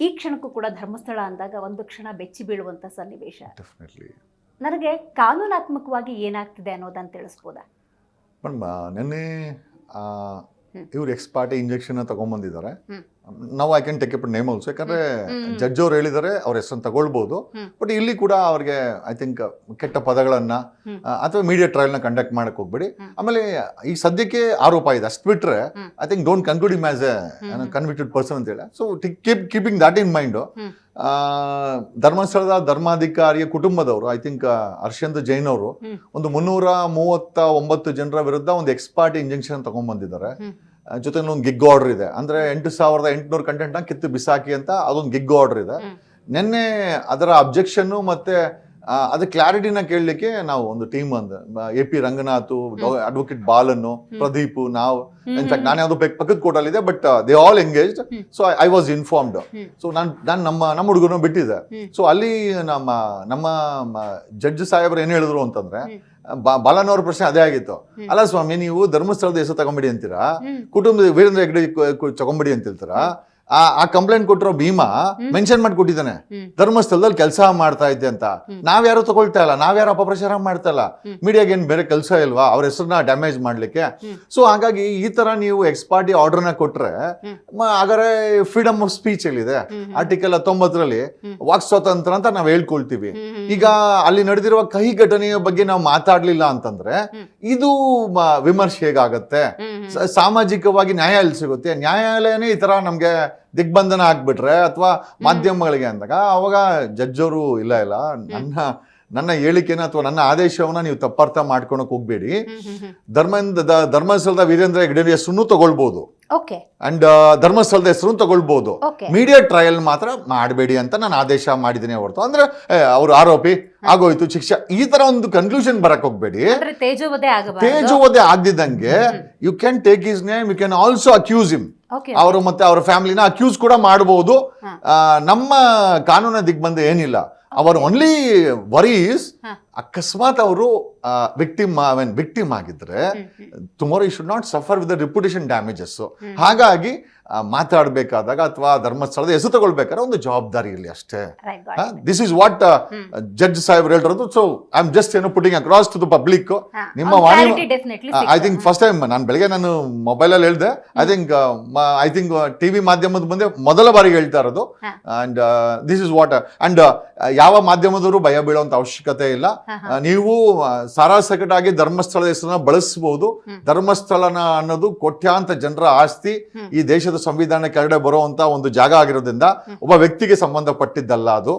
ಈ ಕ್ಷಣಕ್ಕೂ ಕೂಡ ಧರ್ಮಸ್ಥಳ ಅಂದಾಗ ಒಂದು ಕ್ಷಣ ಬೆಚ್ಚಿ ಬೀಳುವಂಥ ಸನ್ನಿವೇಶ ಡೆಫಿನೆಟ್ಲಿ ನನಗೆ ಕಾನೂನಾತ್ಮಕವಾಗಿ ಏನಾಗ್ತಿದೆ ಅನ್ನೋದನ್ನು ತಿಳಿಸ್ಬೋದಾ ಮೇಡಮ್ ನಿನ್ನೆ. ಇವ್ರು ಎಕ್ಸ್ ಪಾರ್ಟಿ ಇಂಜೆಕ್ಷನ್ ತಗೊಂಬಂದಿದ್ದಾರೆ ಹ್ಮ್. ನಾವು I can take his name also ಯಾಕಂದ್ರೆ. ಜಡ್ಜ್ ಅವ್ರು ಹೇಳಿದರೆ ಅವ್ರ ಹೆಸರನ್ನು ತಗೊಳ್ಬೋದು ಹ್ಮ್. ಬಟ್ ಇಲ್ಲಿ ಕೂಡ ಅವ್ರಿಗೆ ಐ ಥಿಂಕ್ ಕೆಟ್ಟ ಪದಗಳನ್ನ ಅಥವಾ ಮೀಡಿಯಾ ಟ್ರಯಲ್ನ ಕಂಡಕ್ಟ್ ಮಾಡಕ್ ಹೋಗ್ಬೇಡಿ. ಆಮೇಲೆ ಈ ಸದ್ಯಕ್ಕೆ ಆರೋಪ ಇದೆ ಅಷ್ಟು ಬಿಟ್ರೆ. I think don't conclude him as a. Convicted person ಅಂತ ಹೇಳಿ so keep keeping that in mind. ಧರ್ಮಸ್ಥಳದ ಧರ್ಮಾಧಿಕಾರಿಯ ಕುಟುಂಬದವರು ಐ ಥಿಂಕ್ ಹರ್ಷಂತ್ ಜೈನ್ ಅವರು. ಒಂದು ಮುನ್ನೂರ ಮೂವತ್ತ ಒಂಬತ್ತು ಜನರ ವಿರುದ್ಧ ಒಂದು ಎಕ್ಸ್ಪಾರ್ಟಿ ಇಂಜೆಕ್ಷನ್ ತಗೊಂಡ್ಬಂದಿದ್ದಾರೆ. ಜೊತೆ ಒಂದು ಗಿಗ್ ಆರ್ಡರ್ ಇದೆ ಅಂದ್ರೆ ಎಂಟು ಸಾವಿರದ ಎಂಟುನೂರು ಕಂಟೆಂಟ್ನ ಕಿತ್ತು ಬಿಸಾಕಿ ಅಂತ ಅದೊಂದು ಗಿಗ್ ಆರ್ಡರ್ ಇದೆ. ನಿನ್ನೆ ಅದರ ಅಬ್ಜೆಕ್ಷನ್ನು ಮತ್ತೆ ಆ, ಅದ್ರ ಕ್ಲಾರಿಟಿನ ಕೇಳಲಿಕ್ಕೆ ನಾವು ಒಂದು ಟೀಮ್ ಒಂದು ಎ ಪಿ ರಂಗನಾಥ್ ಅಡ್ವೊಕೇಟ್ ಬಾಲನ್ನು ಪ್ರದೀಪ್ ನಾವು ಇನ್ಫ್ಯಾಕ್ಟ್ ನಾನು ಯಾವ್ದು ಪಕ್ಕದ ಕೋಟಲ್ಲಿದೆ but they all engaged. So I was informed. So ನಾನು ನಾನು ನಮ್ಮ ನಮ್ಮ ಹುಡುಗನ ಬಿಟ್ಟಿದೆ. ಸೊ ಅಲ್ಲಿ ನಮ್ಮ ನಮ್ಮ ಜಡ್ಜ್ ಸಾಹೇಬ್ರು ಏನು ಹೇಳಿದ್ರು ಅಂತಂದ್ರೆ ಬಾಲನವ್ರ ಪ್ರಶ್ನೆ ಅದೇ ಆಗಿತ್ತು. ಅಲ್ಲ ಸ್ವಾಮಿ ನೀವು ಧರ್ಮಸ್ಥಳದ ಹೆಸರು ತಗೊಂಬಿಡಿ ಅಂತೀರಾ. ಕುಟುಂಬದ ವೀರೇಂದ್ರ ಹೆಗ್ಡೆ ತಗೊಂಬಿಡಿ ಅಂತ ಹೇಳ್ತೀರಾ ಆ ಆ ಕಂಪ್ಲೇಂಟ್ ಕೊಟ್ಟಿರೋ ಭೀಮಾ ಮೆನ್ಷನ್ ಮಾಡಿ ಕೊಟ್ಟಿದ್ದಾನೆ ಧರ್ಮಸ್ಥಳದಲ್ಲಿ ಕೆಲಸ ಮಾಡ್ತಾ ಇದ್ದೆ ಅಂತ. ನಾವ್ಯಾರು ತಗೊಳ್ತಾ ಇಲ್ಲ. ನಾವ್ಯಾರು ಅಪಪ್ರಚಾರ ಮಾಡ್ತಾ ಇಲ್ಲ. ಮೀಡಿಯಾಗೆ ಏನು ಬೇರೆ ಕೆಲಸ ಇಲ್ವಾ? ಅವ್ರ ಹೆಸರನ್ನ ಡ್ಯಾಮೇಜ್ ಮಾಡ್ಲಿಕ್ಕೆ. ಸೊ ಹಾಗಾಗಿ ಈ ತರ ನೀವು ಎಕ್ಸ್ಪಾರ್ಟಿ ಆರ್ಡರ್ನ ಕೊಟ್ರೆ ಹಾಗಾದ್ರೆ ಫ್ರೀಡಮ್ ಆಫ್ ಸ್ಪೀಚ್ ಎಲ್ಲಿದೆ. ಆರ್ಟಿಕಲ್ ಹತ್ತೊಂಬತ್ತರಲ್ಲಿ. ವಾಕ್ ಸ್ವಾತಂತ್ರ್ಯ ಅಂತ ನಾವು ಹೇಳ್ಕೊಳ್ತೀವಿ. ಈಗ ಅಲ್ಲಿ ನಡೆದಿರುವ ಕಹಿ ಘಟನೆಯ ಬಗ್ಗೆ ನಾವು ಮಾತಾಡ್ಲಿಲ್ಲ ಅಂತಂದ್ರೆ ಇದು ವಿಮರ್ಶೆ ಹೇಗಾಗತ್ತೆ. ಸಾಮಾಜಿಕವಾಗಿ ನ್ಯಾಯ ಎಲ್ಲಿ ಸಿಗುತ್ತೆ. ನ್ಯಾಯಾಲಯನೇ ಈ ತರ ನಮ್ಗೆ ದಿಗ್ಬಂಧನ ಆಗ್ಬಿಟ್ರೆ ಅಥವಾ ಮಾಧ್ಯಮಗಳಿಗೆ ಅಂದಾಗ ಅವಾಗ ಜಡ್ಜ್ ಅವರು ಇಲ್ಲ ಇಲ್ಲ. ನನ್ನ ನನ್ನ ಹೇಳಿಕೆನ ಅಥವಾ ನನ್ನ ಆದೇಶವನ್ನ ನೀವು ತಪ್ಪರ್ಥ ಮಾಡ್ಕೊಳಕ್ ಹೋಗ್ಬೇಡಿ. ಹ್ಮ್. ಹ್ಮ್. ಹ್ಮ್. ಧರ್ಮದ ಧರ್ಮಸ್ಥಳದ ವೀರೇಂದ್ರ ಹೆಗ್ಡೆ ಹೆಸರು ತಗೊಳ್ಬಹುದು ಓಕೆ ಅಂಡ್ ಧರ್ಮಸ್ಥಳದ ಹೆಸರು ತಗೊಳ್ಬಹುದು ಮೀಡಿಯಾ ಟ್ರಯಲ್ ಮಾತ್ರ ಮಾಡಬೇಡಿ ಅಂತ ನಾನು ಆದೇಶ ಮಾಡಿದ್ದೀನಿ ಹೊರತು. ಅಂದ್ರೆ ಅವ್ರು ಆರೋಪಿ ಆಗೋಯ್ತು. ಶಿಕ್ಷೆ ಈ ತರ ಒಂದು ಕನ್ಕ್ಲೂಷನ್ ಬರಕ್ ಹೋಗ್ಬೇಡಿ. ತೇಜೋವಧೆ ತೇಜೋವಧೆ ಆಗದಿದ್ದಂಗೆ you can take his name you can also accuse him ಅವರು ಮತ್ತೆ ಅವರ ಫ್ಯಾಮಿಲಿನ ಅಕ್ಯೂಸ್ ಕೂಡ ಮಾಡಬಹುದು ನಮ್ಮ ಕಾನೂನ ದಿಗ್ಬಂಧ ಏನಿಲ್ಲ. Our only worries. ಅಕಸ್ಮಾತ್ ಅವರು ವಿಕ್ಟಿಮ್ ವಿಕ್ಟಿಮ್ ಆಗಿದ್ರೆ tomorrow you should not suffer with reputation damages ಹಾಗಾಗಿ ಮಾತಾಡ್ಬೇಕಾದಾಗ ಅಥವಾ ಧರ್ಮಸ್ಥಳದ ಹೆಸರು ತಗೊಳ್ಬೇಕಾದ್ರೆ ಒಂದು ಜವಾಬ್ದಾರಿ ಇರಲಿ ಅಷ್ಟೇ. ದಿಸ್ ಇಸ್ ವಾಟ್ ಜಡ್ಜ್ ಸಾಹೇಬ್ ಹೇಳಿರೋದು ಸೊ ಐ ಆಮ್ ಜಸ್ಟ್ ಏನೋ putting across to the public ನಿಮ್ಮ ವಾಣಿ ಐ ಥಿಂಕ್ ಫಸ್ಟ್ ಟೈಮ್ ನಾನು ಬೆಳಗ್ಗೆ ನಾನು ಮೊಬೈಲಲ್ಲಿ ಹೇಳಿದೆ. I think I think TV ಮಾಧ್ಯಮದ ಮುಂದೆ ಮೊದಲ ಬಾರಿಗೆ ಹೇಳ್ತಾ ಇರೋದು. And this is what and ಯಾವ ಮಾಧ್ಯಮದವರು ಭಯ ಬೀಳುವಂತ ಅವಶ್ಯಕತೆ ಇಲ್ಲ. ನೀವು ಸಾರಾಸಕಟಾಗಿ ಧರ್ಮಸ್ಥಳದ ಹೆಸರನ್ನ ಬಳಸಬಹುದು ಧರ್ಮಸ್ಥಳನ ಅನ್ನೋದು ಕೋಟ್ಯಾಂತ ಜನರ ಆಸ್ತಿ. ಈ ದೇಶದ ಸಂವಿಧಾನ ಕೆಳಗಡೆ ಬರುವಂತಹ ಒಂದು ಜಾಗ ಆಗಿರೋದ್ರಿಂದ ಒಬ್ಬ ವ್ಯಕ್ತಿಗೆ ಸಂಬಂಧಪಟ್ಟಿದ್ದಲ್ಲ ಅದು.